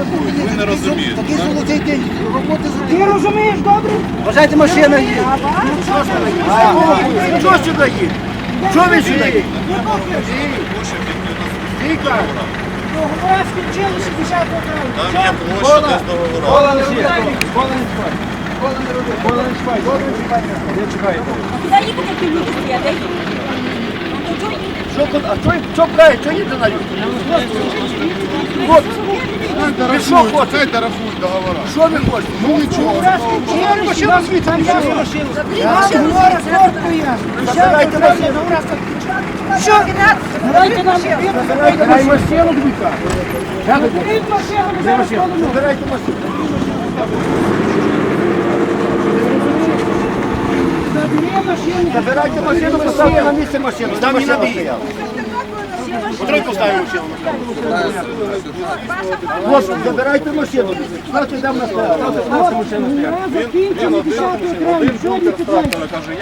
реагують, ви не розумієте. Такий золотий день, роботи Ти розумієш добре? Вважайте, машина є. Що сюди їде? Що ви сюди їде? Договора скінчилися 10 травня. Там є площа десь договора. Заїхати які люди стоять. Що, а що, що правильно, що їде на люди? От, ви що хочете? Це рахують договора. Що ви хочете? Ну нічого. Що машину звідси? Там я машину. Я договора кнопку я. Забирайте машину. Що? Давайте нам Забирайте машину, двіка. Заберіть машину, ми зараз ходимо. Забирайте машину. Забери машину. Забирайте машину, поставте на місце машину. Там не надо. Потрой поставимо машину. Забирайте машину. Знаєте, йдемо на стоянку. Закінчив 10 травня. Сьогодні 15. Каже,